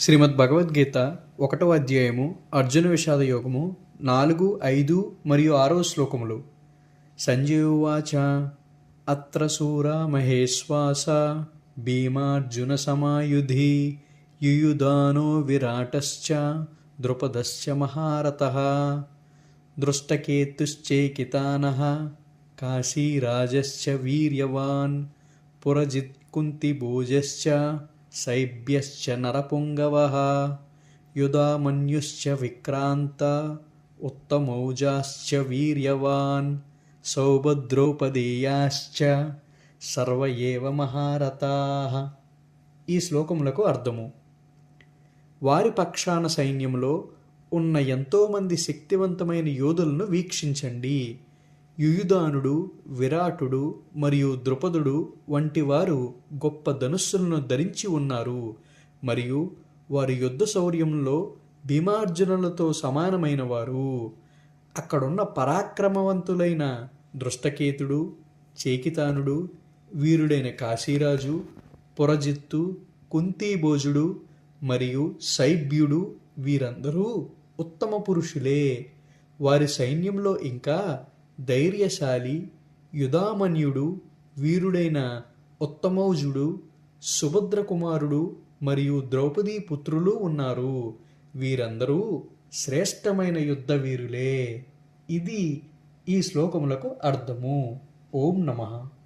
శ్రీమద్ భగవద్గీత ఒకటో అధ్యాయము అర్జున విషాద యోగము నాలుగు ఐదు మరియు ఆరో శ్లోకములు. సంజీవాచ అత్ర సూరా మహేశ్వాస. భీమార్జున సమాయుధి. యుయుధానో విరాటశ్చ. ద్రుపదశ్చ మహారథ. దృష్టకేతుశ్చేకితాన. కాశీరాజశ్చ వీర్యవాన్. పురజిత్కుంతిభోజశ్చ. సైభ్యశ్చ నరపుంగవ యుధామన్యుశ్చ విక్రాంత ఉత్తమౌజాశ్చ వీర్యవాన్ సౌభద్రౌపదీయాశ్చ సర్వ ఏవ మహారథా ఈ శ్లోకములకు అర్థము. వారి పక్షాన సైన్యంలో ఉన్న ఎంతోమంది శక్తివంతమైన యోధులను వీక్షించండి. యుయుధానుడు విరాటుడు మరియు ద్రుపదుడు వంటి వారు గొప్ప ధనుస్సులను ధరించి ఉన్నారు. మరియు వారి యుద్ధ శౌర్యంలో భీమార్జునులతో సమానమైన వారు. అక్కడున్న పరాక్రమవంతులైన దృష్టకేతుడు చేకితానుడు వీరుడైన కాశీరాజు పురజిత్తు కుంతీభోజుడు మరియు శైబ్యుడు వీరందరూ ఉత్తమ పురుషులే. వారి సైన్యంలో ఇంకా ధైర్యశాలి యుధామన్యుడు వీరుడైన ఉత్తమౌజుడు సుభద్ర కుమారుడు మరియు ద్రౌపదీ పుత్రులు ఉన్నారు. వీరందరూ శ్రేష్టమైన యుద్ధ వీరులే. ఇది ఈ శ్లోకములకు అర్థము. ఓం నమః.